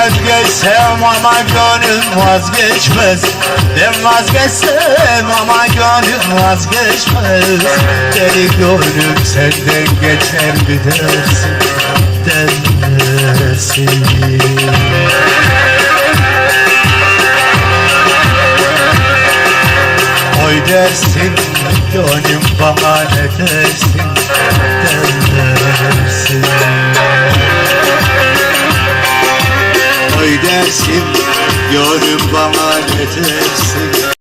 vazgeçsem ama gönlüm vazgeçmez. Ben vazgeçsem ama gönlüm vazgeçmez. Deli gönlüm senden geçer mi dersin. Oy dersin gönlüm bana ne dersin Dersin Oy dersin Yorum bana ne dersin